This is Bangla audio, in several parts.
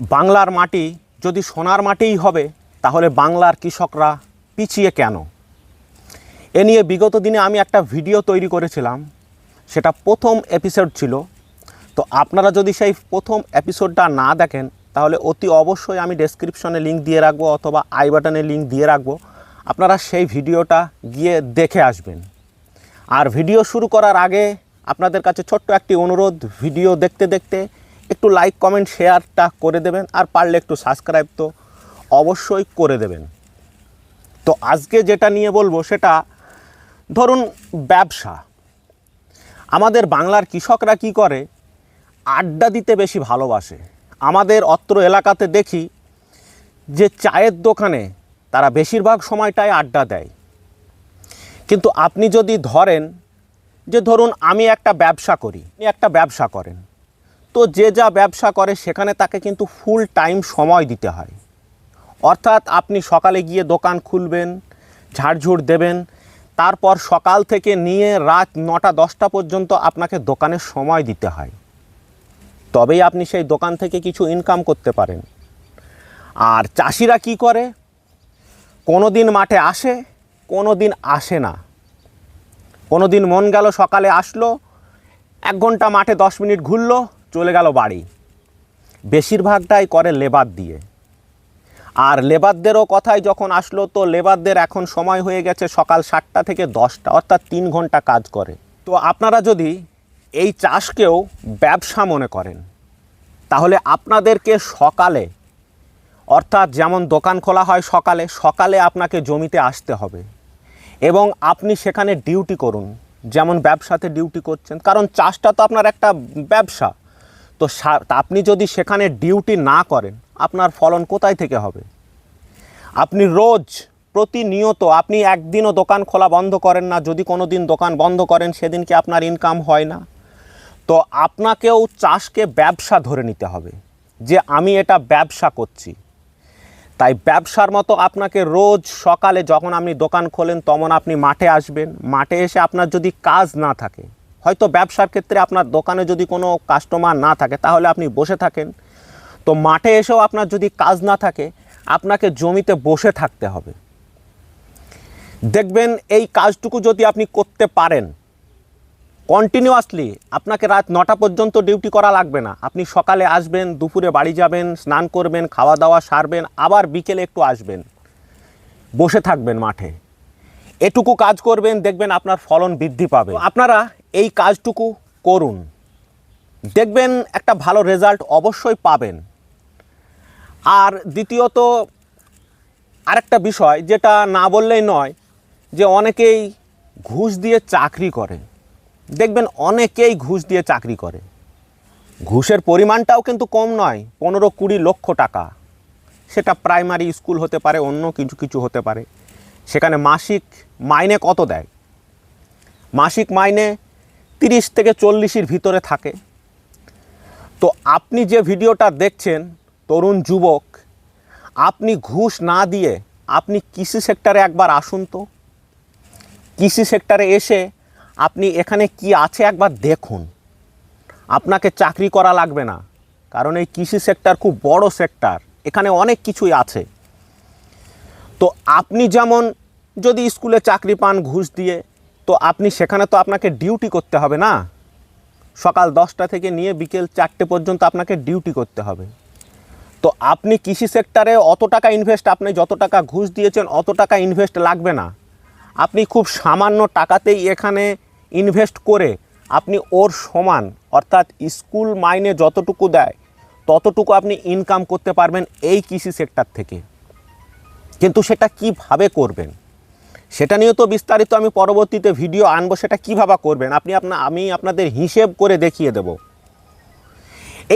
বাংলার মাটি যদি সোনার মাটিই হবে, তাহলে বাংলার কৃষকরা পিছিয়ে কেন? এ নিয়ে বিগত দিনে আমি একটা ভিডিও তৈরি করেছিলাম। সেটা প্রথম এপিসোড ছিল। তো আপনারা যদি সেই প্রথম এপিসোডটা না দেখেন, তাহলে অতি অবশ্যই আমি ডেসক্রিপশনে লিঙ্ক দিয়ে রাখব অথবা আই বাটনে লিঙ্ক দিয়ে রাখব। আপনারা সেই ভিডিওটা গিয়ে দেখে আসবেন। আর ভিডিও শুরু করার আগে আপনাদের কাছে ছোট্ট একটি অনুরোধ, ভিডিও দেখতে দেখতে একটু লাইক কমেন্ট শেয়ারটা করে দেবেন আর পারলে একটু সাবস্ক্রাইব তো অবশ্যই করে দেবেন। তো আজকে যেটা নিয়ে বলব সেটা, ধরুন ব্যবসা। আমাদের বাংলার কৃষকরা কি করে? আড্ডা দিতে বেশি ভালোবাসে। আমাদের অত্র এলাকাতে দেখি যে চায়ের দোকানে তারা বেশিরভাগ সময়টাই আড্ডা দেয়। কিন্তু আপনি যদি ধরেন যে ধরুন আমি একটা ব্যবসা করি একটা ব্যবসা করেন। তো যে যা ব্যবসা করে সেখানে তাকে কিন্তু ফুল টাইম সময় দিতে হয়। অর্থাৎ আপনি সকালে গিয়ে দোকান খুলবেন, ঝাড়ঝুড় দেবেন, তারপর সকাল থেকে নিয়ে রাত নটা, দশটা পর্যন্ত আপনাকে দোকানে সময় দিতে হয়। তবেই আপনি সেই দোকান থেকে কিছু ইনকাম করতে পারেন। আর চাষিরা কি করে? কোনো দিন মাঠে আসে কোনো দিন আসে না। কোনো দিন মন গেল সকালে আসলো, এক ঘণ্টা মাঠে দশ মিনিট ঘুরলো চলে গেল বাড়ি। বেশিরভাগটাই করে লেবার দিয়ে। আর লেবারদেরও কথাই যখন আসলো, তো লেবারদের এখন সময় হয়ে গেছে সকাল সাতটা থেকে দশটা, অর্থাৎ তিন ঘণ্টা কাজ করে। তো আপনারা যদি এই চাষকেও ব্যবসা মনে করেন, তাহলে আপনাদেরকে সকালে, অর্থাৎ যেমন দোকান খোলা হয় সকালে সকালে আপনাকে জমিতে আসতে হবে। এবং আপনি সেখানে ডিউটি করুন, যেমন ব্যবসাতে ডিউটি করছেন। কারণ চাষটা তো আপনার একটা ব্যবসা। তো আপনি যদি সেখানে ডিউটি না করেন, আপনার ফলন কোথায় থেকে হবে? আপনি রোজ প্রতিনিয়ত, আপনি একদিনও দোকান খোলা বন্ধ করেন না, যদি কোনো দিন দোকান বন্ধ করেন, সেদিন কি আপনার ইনকাম হয় না? তো আপনাকেও চাষকে ব্যবসা ধরে নিতে হবে, যে আমি এটা ব্যবসা করছি। তাই ব্যবসার মতো আপনাকে রোজ সকালে যখন আপনি দোকান খোলেন তখন আপনি মাঠে আসবেন। মাঠে এসে আপনার যদি কাজ না থাকে হয়তো ব্যবসার ক্ষেত্রে আপনার দোকানে যদি কোনো কাস্টমার না থাকে, তাহলে আপনি বসে থাকেন। তো মাঠে এসেও আপনার যদি কাজ না থাকে, আপনাকে জমিতে বসে থাকতে হবে। দেখবেন এই কাজটুকু যদি আপনি করতে পারেন কন্টিনিউয়াসলি আপনাকে রাত নটা পর্যন্ত ডিউটি করা লাগবে না। আপনি সকালে আসবেন, দুপুরে বাড়ি যাবেন, স্নান করবেন খাওয়া দাওয়া সারবেন, আবার বিকেলে একটু আসবেন। বসে থাকবেন মাঠে। এটুকু কাজ করবেন, দেখবেন আপনার ফলন বৃদ্ধি পাবে। আপনারা এই কাজটুকু করুন। দেখবেন একটা ভালো রেজাল্ট অবশ্যই পাবেন। আর দ্বিতীয়ত, আরেকটা বিষয় যেটা না বললেই নয়, যে অনেকেই ঘুষ দিয়ে চাকরি করে। দেখবেন অনেকেই ঘুষ দিয়ে চাকরি করে। ঘুষের পরিমাণটাও কিন্তু কম নয়, পনেরো কুড়ি লক্ষ টাকা। সেটা প্রাইমারি স্কুল হতে পারে, অন্য কিছু কিছু হতে পারে। সেখানে মাসিক মাইনে কত দেয়? মাসিক মাইনে তিরিশ থেকে চল্লিশের ভিতরে থাকে। তো আপনি যে ভিডিওটা দেখছেন, তরুণ যুবক, আপনি ঘুষ না দিয়ে আপনি কৃষি সেক্টরে একবার আসুন তো। কৃষি সেক্টরে এসে আপনি এখানে কি আছে একবার দেখুন। আপনাকে চাকরি করা লাগবে না, কারণ এই কৃষি সেক্টর খুব বড় সেক্টর, এখানে অনেক কিছুই আছে। তো আপনি যেমন যদি স্কুলে চাকরি পান ঘুষ দিয়ে তো আপনি সেখানে তো আপনাকে ডিউটি করতে হবে না। সকাল দশটা থেকে নিয়ে বিকেল চারটে পর্যন্ত আপনাকে ডিউটি করতে হবে। তো আপনি কৃষি সেক্টরে অত টাকা ইনভেস্ট আপনি যত টাকা ঘুষ দিয়েছেন, অত টাকা ইনভেস্ট লাগবে না। আপনি খুব সামান্য টাকাতেই এখানে ইনভেস্ট করে আপনি ওর সমান, অর্থাৎ স্কুল মাইনে যতটুকু দেয়, ততটুকু আপনি ইনকাম করতে পারবেন এই কৃষি সেক্টর থেকে। কিন্তু সেটা কীভাবে করবেন? সেটা নিয়েও তো বিস্তারিত আমি পরবর্তীতে ভিডিও আনব, সেটা কীভাবে করবেন? আপনি আপনা, আমি আপনাদের হিসেব করে দেখিয়ে দেব।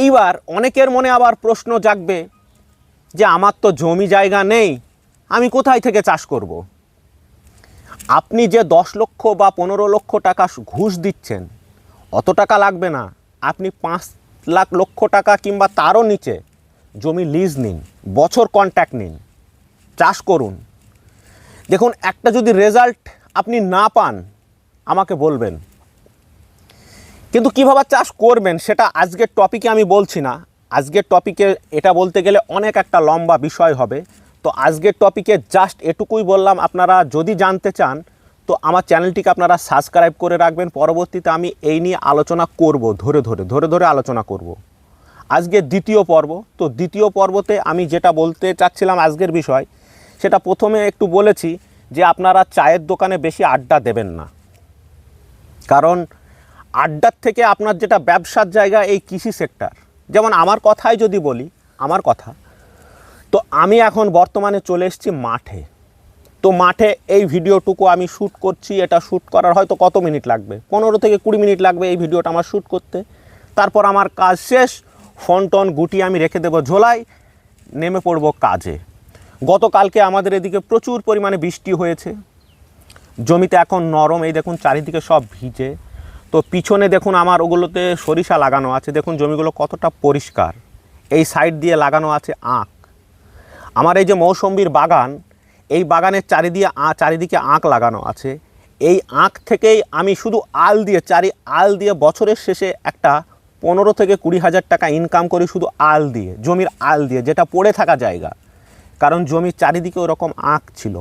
এইবার অনেকের মনে আবার প্রশ্ন জাগবে যে, আমার তো জমি জায়গা নেই, আমি কোথায় থেকে চাষ করব। আপনি যে দশ লক্ষ বা পনেরো লক্ষ টাকা ঘুষ দিচ্ছেন, অত টাকা লাগবে না। আপনি পাঁচ লাখ, লক্ষ টাকা কিংবা তারও নিচে জমি লিজ নিন, বছর কন্ট্যাক্ট নিন, চাষ করুন। দেখুন, একটা যদি রেজাল্ট আপনি না পান, আমাকে বলবেন। কিন্তু কীভাবে চাষ করবেন সেটা আজকের টপিকে আমি বলছি না। আজকের টপিকে এটা বলতে গেলে অনেক একটা লম্বা বিষয় হবে। তো আজকের টপিকে জাস্ট এটুকুই বললাম, আপনারা যদি জানতে চান, তো আমার চ্যানেলটিকে আপনারা সাবস্ক্রাইব করে রাখবেন। পরবর্তীতে আমি এই নিয়ে আলোচনা করব, ধরে ধরে ধরে ধরে আলোচনা করব। আজকের দ্বিতীয় পর্ব, তো দ্বিতীয় পর্বতে আমি যেটা বলতে চাচ্ছিলাম আজকের বিষয় সেটা প্রথমে একটু বলেছি যে আপনারা চায়ের দোকানে বেশি আড্ডা দেবেন না। কারণ আড্ডার থেকে আপনার যেটা ব্যবসার জায়গা, এই কৃষি সেক্টর যেমন আমার কথাই যদি বলি, আমার কথা, তো আমি এখন বর্তমানে চলে এসেছি মাঠে। তো মাঠে এই ভিডিওটুকু আমি শ্যুট করছি, এটা শ্যুট করার হয়তো কত মিনিট লাগবে? পনেরো থেকে কুড়ি মিনিট লাগবে এই ভিডিওটা আমার শ্যুট করতে। তারপর আমার কাজ শেষ ফোন টন গুটিয়ে আমি রেখে দেবো ঝোলাই নেমে পড়ব কাজে। গতকালকে আমাদের এদিকে প্রচুর পরিমাণে বৃষ্টি হয়েছে। জমিতে এখন নরম, এই দেখুন চারিদিকে সব ভিজে। তো পিছনে দেখুন আমার ওগুলোতে সরিষা লাগানো আছে। দেখুন জমিগুলো কতটা পরিষ্কার। এই সাইড দিয়ে লাগানো আছে আখ। আমার এই যে মৌসম্বির বাগান, এই বাগানের চারিদিকে চারিদিকে আখ লাগানো আছে। এই আখ থেকেই আমি শুধু আল দিয়ে, চারি আল দিয়ে বছরের শেষে একটা পনেরো থেকে কুড়ি হাজার টাকা ইনকাম করি শুধু আল দিয়ে, জমির আল দিয়ে, যেটা পড়ে থাকা জায়গা। কারণ জমির চারিদিকে ওরকম আঁক ছিল।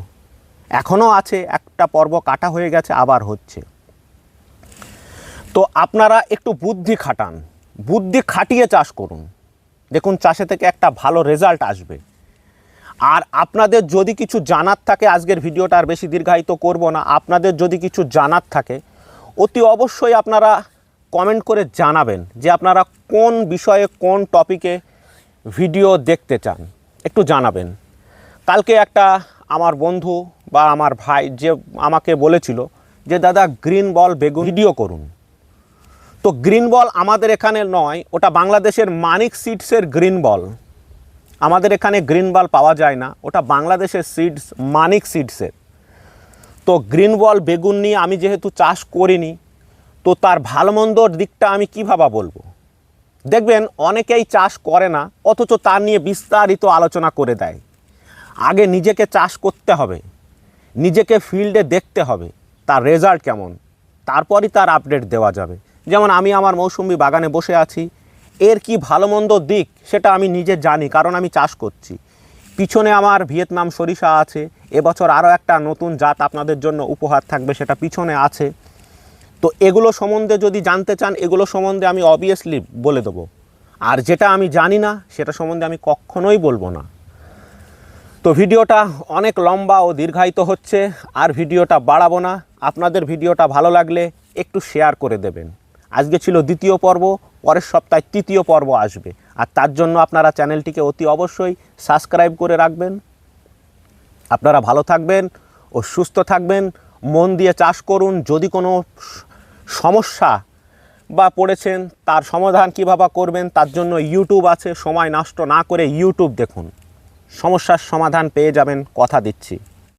এখনও আছে, একটা পর্ব কাটা হয়ে গেছে, আবার হচ্ছে। তো আপনারা একটু বুদ্ধি খাটান। বুদ্ধি খাটিয়ে চাষ করুন। দেখুন, চাষে থেকে একটা ভালো রেজাল্ট আসবে। আর আপনাদের যদি কিছু জানার থাকে, আজকের ভিডিওটা আর বেশি দীর্ঘায়িত করব না, আপনাদের যদি কিছু জানার থাকে, অতি অবশ্যই আপনারা কমেন্ট করে জানাবেন যে আপনারা কোন বিষয়ে, কোন টপিকে ভিডিও দেখতে চান। একটু জানাবেন। কালকে একটা আমার বন্ধু বা আমার ভাই যে আমাকে বলেছিল যে, দাদা গ্রিন বল বেগুন ভিডিও করুন। তো গ্রিন বল আমাদের এখানে নয়, ওটা বাংলাদেশের মানিক সিডসের গ্রিন বল আমাদের এখানে গ্রিন বল পাওয়া যায় না, ওটা বাংলাদেশের সিডস মানিক সিডসের তো গ্রিন বল বেগুন নিয়ে আমি যেহেতু চাষ করিনি, তো তার ভালো মন্দর দিকটা আমি কীভাবে বলব? দেখবেন, অনেকেই চাষ করে না, অথচ তার নিয়ে বিস্তারিত আলোচনা করে দেয়। আগে নিজেকে চাষ করতে হবে। নিজেকে ফিল্ডে দেখতে হবে, তার রেজাল্ট কেমন, তারপরই তার আপডেট দেওয়া যাবে। যেমন আমি আমার মৌসুমি বাগানে বসে আছি, এর কি ভালো মন্দ দিক সেটা আমি নিজে জানি, কারণ আমি চাষ করছি। পিছনে আমার ভিয়েতনাম সরিষা আছে, এবছর আরও একটা নতুন জাত আপনাদের জন্য উপহার থাকবে, সেটা পিছনে আছে। তো এগুলো সম্বন্ধে যদি জানতে চান, এগুলো সম্বন্ধে আমি অবভিয়াসলি বলে দেবো। আর যেটা আমি জানি না, সেটা সম্বন্ধে আমি কখনোই বলব না। তো ভিডিওটা অনেক লম্বা ও দীর্ঘায়িত হচ্ছে, আর ভিডিওটা বাড়াবো না। আপনাদের ভিডিওটা ভালো লাগলে একটু শেয়ার করে দেবেন। আজকে ছিল দ্বিতীয় পর্ব, পরের সপ্তাহে তৃতীয় পর্ব আসবে। আর তার জন্য আপনারা চ্যানেলটিকে অতি অবশ্যই সাবস্ক্রাইব করে রাখবেন। আপনারা ভালো থাকবেন ও সুস্থ থাকবেন। মন দিয়ে চাষ করুন, যদি কোনো সমস্যা বা পড়েছেন, তার সমাধান কীভাবে করবেন, তার জন্য ইউটিউব আছে। সময় নষ্ট না করে ইউটিউব দেখুন। সমস্যার সমাধান পেয়ে যাবেন কথা দিচ্ছি।